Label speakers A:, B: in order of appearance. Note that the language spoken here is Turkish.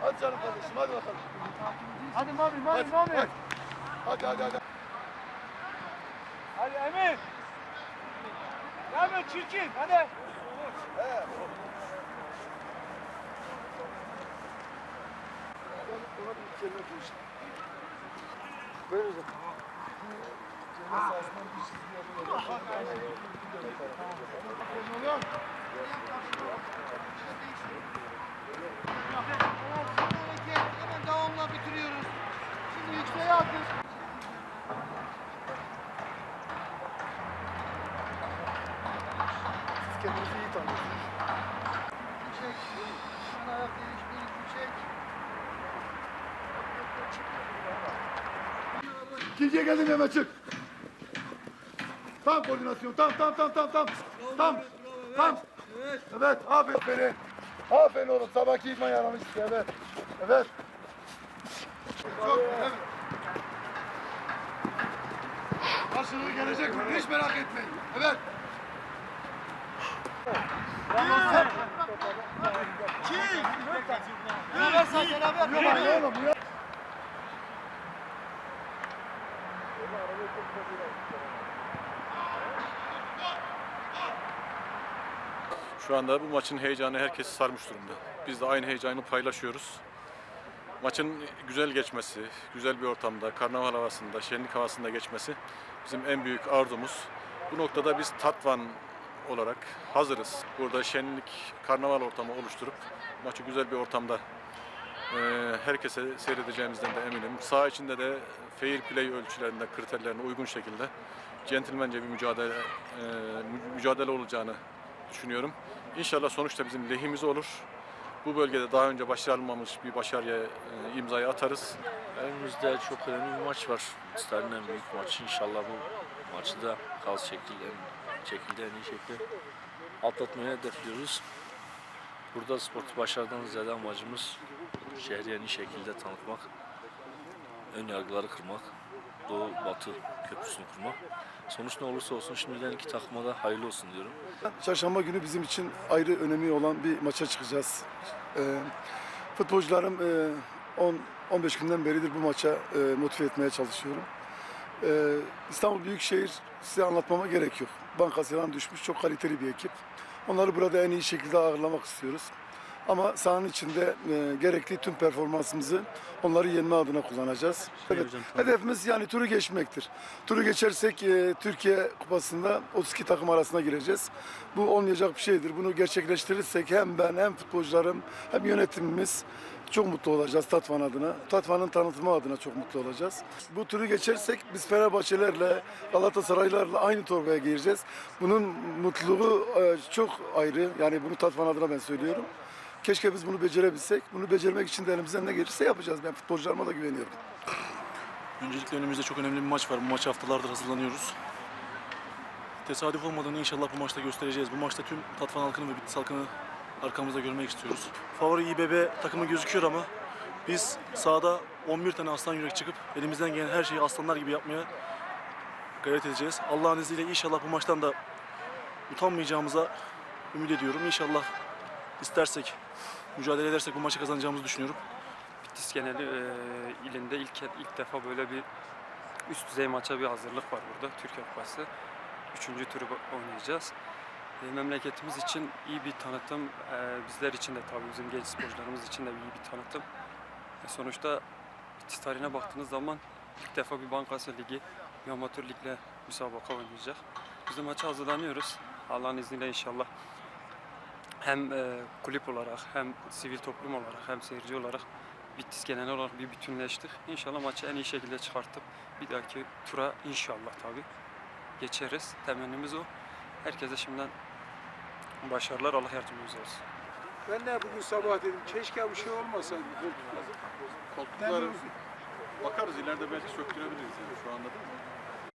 A: Hadi canım kardeşim hadi bakalım.
B: Hadi Mami, Mami,
A: Hadi,
B: Mami.
A: hadi. Hadi hadi hadi.
B: Hadi Emir. Devam et çirkin, hadi.
A: Ona bir kelime konuşalım. Böyle uzat. Cennet sahasından bir çizgi yapıyor.
B: Hemen devamla bitiriyoruz. Şimdi yükseğe atın.
A: Siz kendinizi iyi tanıyorsunuz.
B: Çek. Hemen ayak değiş, bir iki çek.
A: İkinciye geldim hemen çık. Tam koordinasyon. Tam tam tam tam tam. Tam. Tam. Evet. Aferin beni. Aferin oğlum. Sabahki idman yaramış. Evet. Evet. Çok evet. Karşılığı gelecek mi? Hiç merak etmeyin. Evet.
B: Beraber sağ, beraber.
A: Uyan oğlum uyan.
C: Şu anda bu maçın heyecanı herkesi sarmış durumda. Biz de aynı heyecanı paylaşıyoruz. Maçın güzel geçmesi, güzel bir ortamda, karnaval havasında, şenlik havasında geçmesi bizim en büyük arzumuz. Bu noktada biz Tatvan olarak hazırız. Burada şenlik, karnaval ortamı oluşturup maçı güzel bir ortamda eee, herkese seyredeceğimizden de eminim. Saha içinde de fair play ölçülerinde, kriterlerine uygun şekilde centilmence bir mücadele mü- mücadele olacağını düşünüyorum. İnşallah sonuçta bizim lehimiz olur. Bu bölgede daha önce başarılmamış bir başarıya e, imzayı atarız.
D: Önümüzde çok önemli bir maç var. Star'ın en büyük maçı. İnşallah bu maçı da gaz şekilde, şekilde en iyi şekilde atlatmayı hedefliyoruz. Burada sportif başarıdan ziyade amacımız şehri en iyi şekilde tanıtmak, ön yargıları kırmak, Doğu Batı köprüsünü kurmak. Sonuç ne olursa olsun şimdiden iki takıma da hayırlı olsun diyorum.
A: Çarşamba günü bizim için ayrı önemi olan bir maça çıkacağız. Ee, futbolcularım e, 10 15 günden beridir bu maça e, motive etmeye çalışıyorum. Ee, İstanbul Büyükşehir size anlatmama gerek yok. Bankasyadan düşmüş çok kaliteli bir ekip. Onları burada en iyi şekilde ağırlamak istiyoruz. Ama sahanın içinde e, gerekli tüm performansımızı onları yenme adına kullanacağız. Evet,
D: hocam, tamam.
A: hedefimiz yani turu geçmektir. Turu geçersek e, Türkiye Kupası'nda 32 takım arasına gireceğiz. Bu olmayacak bir şeydir. Bunu gerçekleştirirsek hem ben hem futbolcularım hem yönetimimiz çok mutlu olacağız Tatvan adına. Tatvan'ın tanıtımı adına çok mutlu olacağız. Bu turu geçersek biz Fenerbahçelerle, Galatasaraylarla aynı torbaya gireceğiz. Bunun mutluluğu e, çok ayrı. Yani bunu Tatvan adına ben söylüyorum. Keşke biz bunu becerebilsek. Bunu becermek için de elimizden ne gelirse yapacağız. Ben futbolcularıma da güveniyorum.
E: Öncelikle önümüzde çok önemli bir maç var. Bu maça haftalardır hazırlanıyoruz. Tesadüf olmadığını inşallah bu maçta göstereceğiz. Bu maçta tüm Tatvan halkını ve Bitlis halkını arkamızda görmek istiyoruz. Favori İBB takımı gözüküyor ama biz sahada 11 tane aslan yürek çıkıp elimizden gelen her şeyi aslanlar gibi yapmaya gayret edeceğiz. Allah'ın izniyle inşallah bu maçtan da utanmayacağımıza ümit ediyorum. İnşallah istersek, mücadele edersek bu maçı kazanacağımızı düşünüyorum.
F: Bitlis geneli e, ilinde ilk ilk defa böyle bir üst düzey maça bir hazırlık var burada Türkiye Kupası. Üçüncü turu oynayacağız. E, memleketimiz için iyi bir tanıtım, e, bizler için de tabii bizim genç sporcularımız için de iyi bir tanıtım. E, sonuçta Bitlis tarihine baktığınız zaman ilk defa bir Bankasya Ligi, bir amatör ligle müsabaka oynayacak. Biz de maça hazırlanıyoruz. Allah'ın izniyle inşallah hem e, kulüp olarak hem sivil toplum olarak hem seyirci olarak Bitlis genel olarak bir bütünleştik. İnşallah maçı en iyi şekilde çıkartıp bir dahaki tura inşallah tabii geçeriz. Temennimiz o. Herkese şimdiden başarılar. Allah yardımcımız olsun.
G: Ben de bugün sabah dedim keşke bir şey olmasaydı koltuklar.
C: Koltuklar bakarız ileride belki söktürebiliriz yani şu anda değil mi?